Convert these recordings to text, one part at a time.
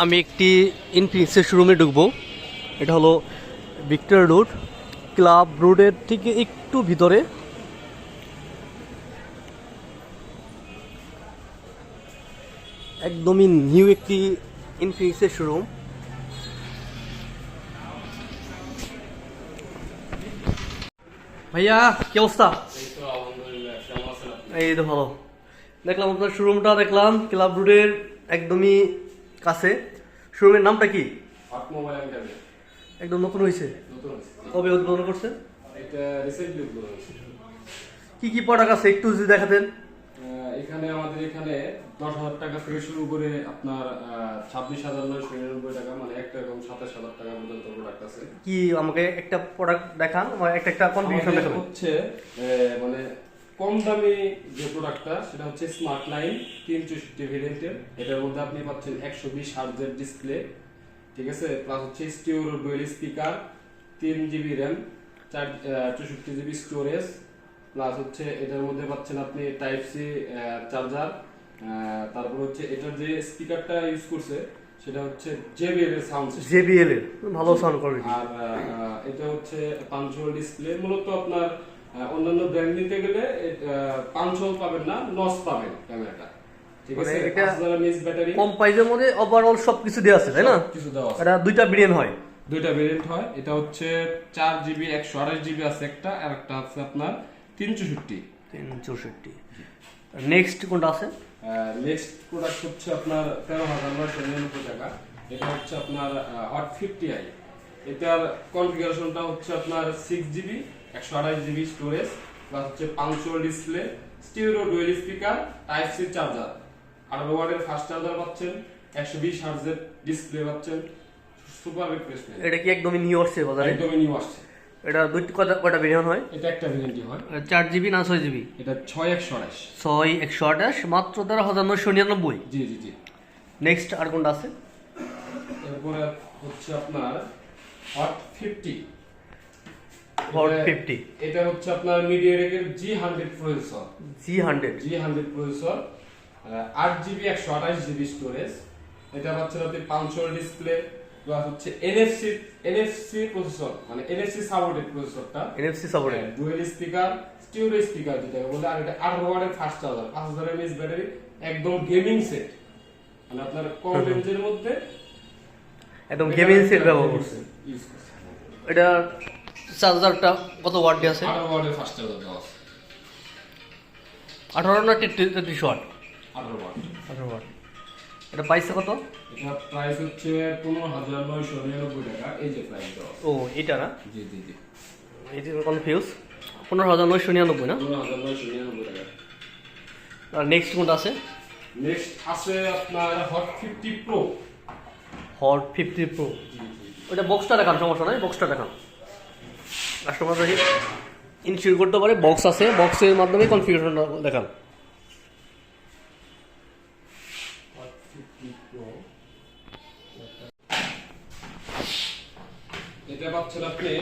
আমি একটি ইনফিনিক্সের শোরুমে ঢুকবো। এটা হলো ভিক্টর রোড ক্লাব রোডের থেকে একটু ভিতরে। একদমই নিউ একটি ইনফিনিক্সের শোরুম ভাইয়া, কি অবস্থা? এই তো ভালো দেখলাম আপনার শোরুমটা দেখলাম ক্লাব রোডের একদমই কাছে। শোরুমের নামটা কি? একদম নতুন হয়েছে? কবে উদ্বোধন করছে। কি কি প্রোডাক্ট আছে? একটু যদি দেখাতেন। এখানে আমাদের এখানে দশ হাজার টাকা থেকে শুরু করে আপনার ছাব্বিশ হাজার নয়শো নিরানব্বই টাকা মানে একটা এরকম সাতাশ হাজার টাকা পর্যন্ত প্রোডাক্ট আছে। কি আমাকে একটা প্রোডাক্ট দেখান একটা একটা কনফিউশন হচ্ছে মানে কম দামি যে প্রোডাক্টটা সেটা হচ্ছে স্মার্ট নাইন তিন চৌষট্টি ভেরিয়েন্টের এটার মধ্যে আপনি পাচ্ছেন একশো বিশ হার্জের ডিসপ্লে ঠিক আছে? প্লাস হচ্ছে স্টিওর ডুয়েল স্পিকার তিন জিবি র্যাম চার চৌষট্টি জিবি স্টোরেজ প্লাস হচ্ছে এটার মধ্যে পাচ্ছেন আপনি টাইপ সি চার্জার তারপর হচ্ছে এটার যে স্পিকারটা ইউজ করছে সেটা হচ্ছে জেবিএল এর সাউন্ড সিস্টেম জেবিএল এর ভালো সাউন্ড কোয়ালিটি আর এটা হচ্ছে পাঞ্চুয়াল ডিসপ্লে মূলত আপনার অন্যান্য ব্র্যান্ড নিতে গেলে পাঞ্চুয়াল পাবেন না লস পাবেন ক্যামেরাটা ঠিক মানে আছে? এটা পাঁচ হাজার মিস ব্যাটারি কম প্রাইসের মধ্যে ওভারঅল সব দেওয়া আছে তাই না? কিছু দেওয়া আছে। এটা দুইটা বিরিয়ানি হয়। দুইটা ভেরিয়েন্ট হয়। এটা হচ্ছে চার জিবি একশো আঠাশ জিবি আছে একটা আর একটা আছে আপনার তিন চৌষট্টি তিন চৌষট্টি নেক্সট কোনটা আছে? নেক্সট প্রোডাক্ট হচ্ছে আপনার তেরো হাজার নয়শো নিরানব্বই টাকা। এটা হচ্ছে আপনার হট ফিফটি আই এটার কনফিগারেশনটা হচ্ছে আপনার সিক্স জিবি একশো আঠাশ জিবি স্টোরেজ প্লাস হচ্ছে punctual display stereo dual speaker type C charger আঠারো ওয়ার্ডের ফাস্ট চার্জার পাচ্ছেন একশো বিশ হার্জের ডিসপ্লে পাচ্ছেন সুপার রিফ্রেশমেন্ট এটা কি একদমই নিউ আসছে বাজারে? একদমই নিউ আসছে। এটা দুই কয়টা কয়টা বিরিয়ানি হয়? এটা একটা ভেরিয়েন্টই হয়। চার জিবি না ছয় জিবি এটা ছয় একশো আঠাশ ছয় একশো আঠাশ মাত্র তেরো হাজার নয়শো নিরানব্বই। জি জি জি। নেক্সট আর কোনটা আছে? এরপরে হচ্ছে আপনার হট ফিফটি হট ফিফটি এটা হচ্ছে আপনার মিডিয়াটেকের G hundred processor G hundred G hundred processor আট জিবি একশো আঠাশ জিবি স্টোরেজ এটা পাচ্ছেন আপনি পাঁচশো ডিসপ্লে প্লাস হচ্ছে এনএফসি এনএফসি প্রসেসর মানে NFC supported প্রসেসরটা NFC support dual speaker stereo speaker যেটাকে বলে আর এটা আঠারো ওয়াটের ফাস্ট চার্জার পাঁচ হাজার ব্যাটারি একদম গেমিং সেট মানে আপনার কম রেঞ্জের মধ্যে একদম গেমিং সেট ব্যবহার করছে। এটা চার্জারটা কত ওয়াট দিয়ে আছে? আঠারো না তেত্রিশ ওয়াট আঠারো ওয়াট আঠারো ওয়াট এটা পাইছে কত? এটা প্রাইস হচ্ছে পনেরো হাজার নয়শো নিরানব্বই টাকা এই যে প্রাইস। ও এটা না? জি জি জি। এটা কনফিউজ পনেরো হাজার নয়শো নিরানব্বই না? পনেরো হাজার নয়শো নিরানব্বই টাকা। আর নেক্সট কোনটা আছে? নেক্সট আছে আপনার Hot fifty Pro Hot fifty Pro. ওটা বক্সটা দেখান সমস্যা নাই বক্সটা দেখান। কাস্টমার দেখি ইনস্টল করতে পারে বক্স আছে বক্সের মাধ্যমে কনফিগারেশনটা দেখান। এটা পাচ্ছেন আপনি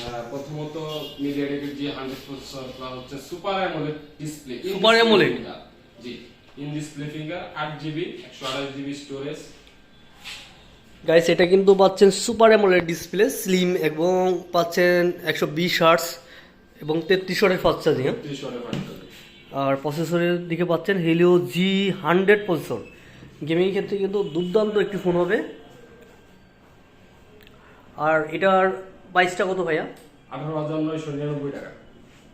আহ, প্রথমত মিডিয়াটেকের যে হান্ড্রেড প্রসেসর প্লাস হচ্ছে super AMOLED display Super AMOLED? জি ইন ডিসপ্লে ফিঙ্গার আট জিবি একশো আঠাশ জিবি স্টোরেজ গাইস এটা কিন্তু পাচ্ছেন সুপার অ্যামোলেড ডিসপ্লে স্লিম এবং পাচ্ছেন একশো বিশ হার্টস এবং তেত্রিশ ওয়াটের ফাস্ট চার্জিং আর প্রসেসরের দিকে পাচ্ছেন Helio G hundred processor gaming ক্ষেত্রে কিন্তু দুর্দান্ত একটি ফোন হবে। আর এটার প্রাইসটা কত ভাইয়া? আঠারো হাজার নয়শো নিরানব্বই টাকা।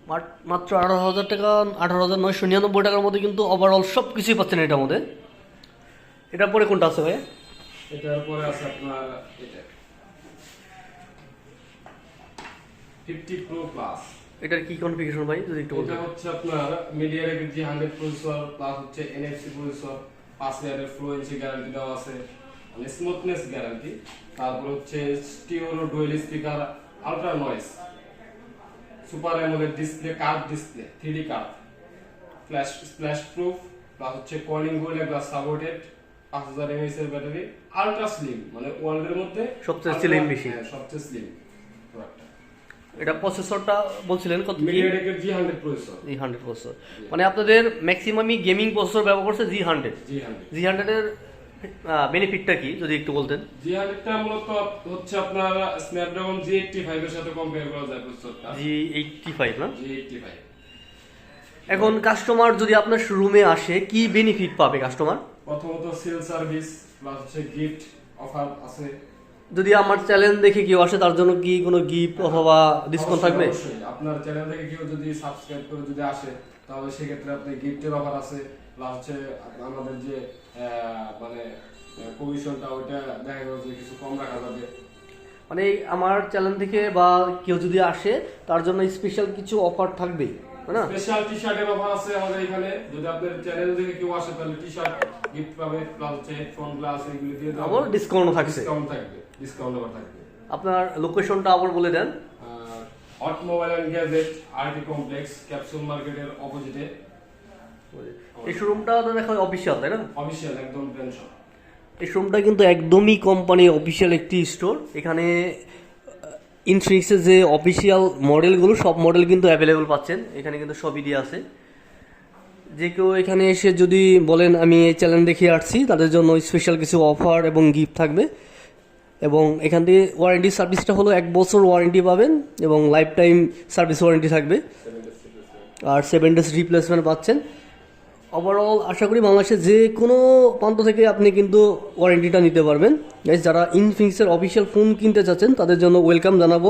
মাত- মাত্র আঠারো হাজার টাকা আঠারো হাজার নয়শো নিরানব্বই টাকার মধ্যে কিন্তু ওভারঅল সব কিছুই পাচ্ছেন এটার মধ্যে। এটার পরে কোনটা আছে ভাইয়া? এটার পরে আছে আপনার এটা। ফিফটি প্রো প্লাস এটার কি কনফিগারেশন ভাই? যদি একটু এটা হচ্ছে আপনার মিডিয়াটেকের জি হান্ড্রেড প্রসেসর প্লাস হচ্ছে এনএফসি প্রসেসর পাঁচ ইয়ারের ফ্লুয়েন্সি গ্যারান্টি দেওয়া আছে মানে স্মুথনেস গ্যারান্টি তারপর হচ্ছে stereo dual speaker ultra noise super AMOLED display curve display three curve flash splash proof plus হচ্ছে কলিং গোল্ড গ্লাস সাপোর্টেড পাঁচ হাজার এমএস এর ব্যাটারি আলট্রা স্লিম মানে ওয়ার্ল্ডের মধ্যে সবচেয়ে বেশি। হ্যাঁ, সবচেয়ে স্লিম এটা প্রসেসরটা বলছিলেন কত মিডিয়াটেকের G hundred processor G hundred processor মানে আপনাদের ম্যাক্সিমামই গেমিং প্রসেসর ব্যবহার করছে জি হান্ড্রেড জি হান্ড্রেড জি হান্ড্রেডের বেনিফিটটা কি যদি একটু বলতেন? জি হান্ড্রেডটা মূলত হচ্ছে আপনার স্ন্যাপড্রাগন জি এইটটি ফাইভের সাথে কম্পেয়ার করা যায় প্রসেসরটা জি এইটটি ফাইভ না? জি এইটটি ফাইভ এখন কাস্টমার যদি আপনার শোরুমে আসে কি বেনিফিট পাবে কাস্টমার প্রথমত সেল সার্ভিস প্লাস হচ্ছে গিফট অফার আছে। যদি আমার চ্যানেল দেখে কেউ আসে তার জন্য কি কোনো গিফট অথবা ডিসকাউন্ট থাকবে? অবশ্যই। আপনার চ্যানেল থেকে কেউ যদি সাবস্ক্রাইব করে যদি আসে তাহলে সেক্ষেত্রে আপনি গিফটের অফার আছে। প্লাস হচ্ছে আমাদের যে মানে কমিশনটা ওইটা দেখা গেল যে কিছু কম রাখা যাবে। মানে আমার চ্যানেল থেকে বা কেউ যদি আসে তার জন্য স্পেশাল কিছু অফার থাকবে না? স্পেশাল টি শার্টের অফার আছে আমাদের এখানে। যদি আপনার চ্যানেল থেকে কেউ আসে তাহলে টি শার্ট গিফট পাবে প্লাস হচ্ছে হেডফোন গ্লাস এগুলি দিয়ে দেওয়া আবার ডিসকাউন্টও থাকছে। ডিসকাউন্ট থাকবে ডিসকাউন্ট থাকবে। আপনার লোকেশনটা আবার বলে দেন। Hot mobile and gadget RT complex capsule মার্কেটের অপোজিটে এই শোরুমটা তো দেখা অফিসিয়াল তাই না? অফিসিয়াল একদম ব্র্যান্ড শপ এই শোরুমটা কিন্তু একদমই কোম্পানি অফিসিয়াল একটি স্টোর এখানে ইনফিনিক্সের যে অফিসিয়াল মডেলগুলো সব মডেল কিন্তু অ্যাভেলেবল পাচ্ছেন। এখানে কিন্তু সবই দিয়ে আছে। যে কেউ এখানে এসে যদি বলেন, আমি এই চ্যানেল দেখে আসছি তাদের জন্য স্পেশাল কিছু অফার এবং গিফট থাকবে। এবং এখান থেকে ওয়ারেন্টি সার্ভিসটা হলো এক বছর ওয়ারেন্টি পাবেন এবং লাইফ টাইম সার্ভিস ওয়ারেন্টি থাকবে। আর সেভেন ডেজ রিপ্লেসমেন্ট পাচ্ছেন। ওভারঅল আশা করি বাংলাদেশের যে কোনো প্রান্ত থেকে আপনি কিন্তু ওয়ারেন্টিটা নিতে পারবেন। গাইজ যারা ইনফিনিক্সের অফিসিয়াল ফোন কিনতে চাচ্ছেন, তাদের জন্য ওয়েলকাম জানাব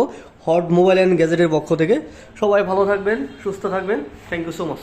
হট মোবাইল অ্যান্ড গ্যাজেটের পক্ষ থেকে। সবাই ভালো থাকবেন, সুস্থ থাকবেন। Thank you so much